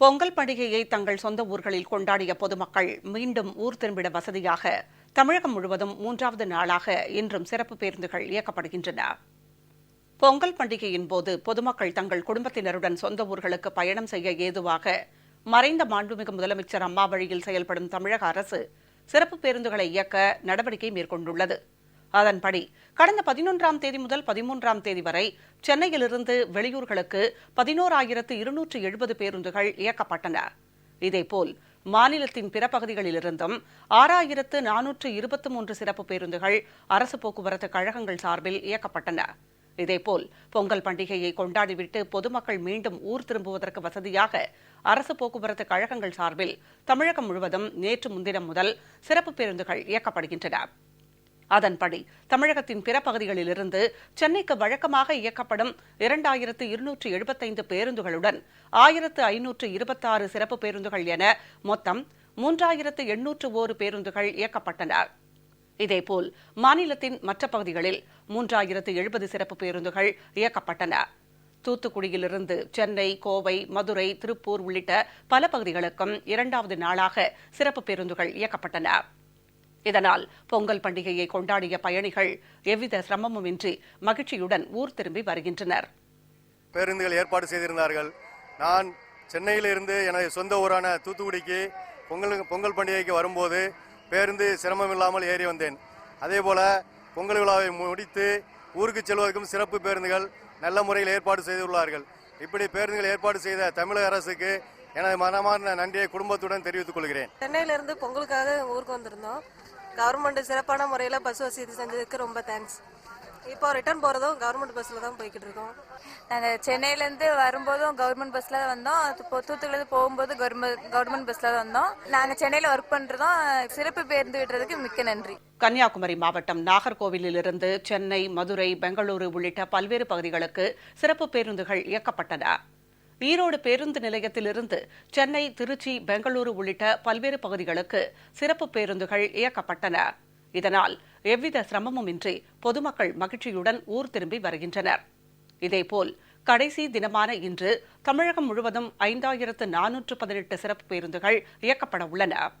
பொங்கல் பண்டிகையை தங்கள் சொந்த ஊர்களில் கொண்டாடிய பொதுமக்கள் மீண்டும் ஊர் திரும்பிட வசதியாக தமிழகம் முழுவதும் மூன்றாவது நாளாக இன்றும் சிறப்பு பேருந்துகள் இயக்கப்படுகின்றன. பொங்கல் பண்டிகையின் போது பொதுமக்கள் தங்கள் குடும்பத்தினருடன் சொந்த ஊர்களுக்கு பயணம் செய்ய ஏதுவாக மறைந்த மாண்புமிகு முதலமைச்சர் அம்மா வழியில் செயல்படும் தமிழக அரசு சிறப்பு பேருந்துகளை இயக்க நடவடிக்கை மேற்கொண்டுள்ளது. அதன்படி கடந்த பதினொன்றாம் தேதி முதல் பதிமூன்றாம் தேதி வரை சென்னையிலிருந்து வெளியூர்களுக்கு பதினோராயிரத்து இருநூற்று எழுபது பேருந்துகள் இயக்கப்பட்டன. இதேபோல் மாநிலத்தின் பிற பகுதிகளிலிருந்தும் ஆறாயிரத்து நானூற்று இருபத்தி மூன்று சிறப்பு பேருந்துகள் அரசு போக்குவரத்து கழகங்கள் சார்பில் இயக்கப்பட்டன. இதேபோல் பொங்கல் பண்டிகையை கொண்டாடிவிட்டு பொதுமக்கள் மீண்டும் ஊர் திரும்புவதற்கு வசதியாக அரசு போக்குவரத்து கழகங்கள் சார்பில் தமிழகம் முழுவதும் நேற்று முன்தினம் முதல் சிறப்பு பேருந்துகள் இயக்கப்படுகின்றன. அதன்படி தமிழகத்தின் பிற பகுதிகளிலிருந்து சென்னைக்கு வழக்கமாக இயக்கப்படும் இரண்டாயிரத்து இருநூற்று எழுபத்தைந்து பேருந்துகளுடன் ஆயிரத்து ஐநூற்று இருபத்தாறு சிறப்பு பேருந்துகள் என மொத்தம் மூன்றாயிரத்து எண்ணூற்று ஓரு பேருந்துகள் இயக்கப்பட்டன. இதேபோல் மாநிலத்தின் மற்ற பகுதிகளில் மூன்றாயிரத்து எழுபது சிறப்பு பேருந்துகள் இயக்கப்பட்டன. தூத்துக்குடியிலிருந்து சென்னை கோவை மதுரை திருப்பூர் உள்ளிட்ட பல பகுதிகளுக்கும் இரண்டாவது நாளாக சிறப்பு பேருந்துகள் இயக்கப்பட்டன. இதனால் பொங்கல் பண்டிகையை கொண்டாடிய பயணிகள் எவ்வித சிரமமுமின்றி மகிழ்ச்சியுடன் ஊர் திரும்பி வருகின்றனர். பேருந்துகள் ஏற்பாடு செய்திருந்தார்கள். நான் சென்னையிலிருந்து எனது சொந்த ஊரான தூத்துக்குடிக்கு பொங்கல் பொங்கல் பண்டிகைக்கு வரும்போது பேருந்து சிரமம் இல்லாமல் ஏறி வந்தேன். அதேபோல பொங்கல் விழாவை முடித்து ஊருக்கு செல்வதற்கும் சிறப்பு பேருந்துகள் நல்ல முறையில் ஏற்பாடு செய்துள்ளார்கள். இப்படி பேருந்துகள் ஏற்பாடு செய்த தமிழக அரசுக்கு எனது மனமார்ந்த நன்றியை குடும்பத்துடன் தெரிவித்துக் கொள்கிறேன். சென்னையில இருந்து பொங்கலுக்காக ஊருக்கு வந்திருந்தோம். கவர்மெண்ட் சிறப்பான முறையில் பஸ் வசதி செஞ்சதுக்கு ரொம்ப தேங்க்ஸ் இப்போ ரிட்டர்ன் போகிறதும் கவர்மெண்ட் பஸ்ஸில் தான் போய்கிட்டு இருக்கோம். நாங்கள் சென்னையிலேருந்து வரும்போதும் கவர்மெண்ட் பஸ்ஸில் தான் வந்தோம். இப்போ தூத்துக்குடிலேருந்து போகும்போது கவர்மெண்ட் கவர்மெண்ட் பஸ்ஸில் தான் வந்தோம். நாங்கள் சென்னையில் ஒர்க் பண்ணுறதும் சிறப்பு பேருந்து விடுறதுக்கு மிக்க நன்றி. கன்னியாகுமரி மாவட்டம் நாகர்கோவிலிலிருந்து சென்னை மதுரை பெங்களூரு உள்ளிட்ட பல்வேறு பகுதிகளுக்கு சிறப்பு பேருந்துகள் இயக்கப்பட்டன. ஈரோடு பேருந்து நிலையத்திலிருந்து சென்னை திருச்சி பெங்களூரு உள்ளிட்ட பல்வேறு பகுதிகளுக்கு சிறப்பு பேருந்துகள் இயக்கப்பட்டன. இதனால் எவ்வித சிரமமுமின்றி பொதுமக்கள் மகிழ்ச்சியுடன் ஊர் திரும்பி வருகின்றனர். இதேபோல் கடைசி தினமான இன்று தமிழகம் முழுவதும் ஐந்தாயிரத்து நானூற்று பதினெட்டு சிறப்பு பேருந்துகள் இயக்கப்பட உள்ளன.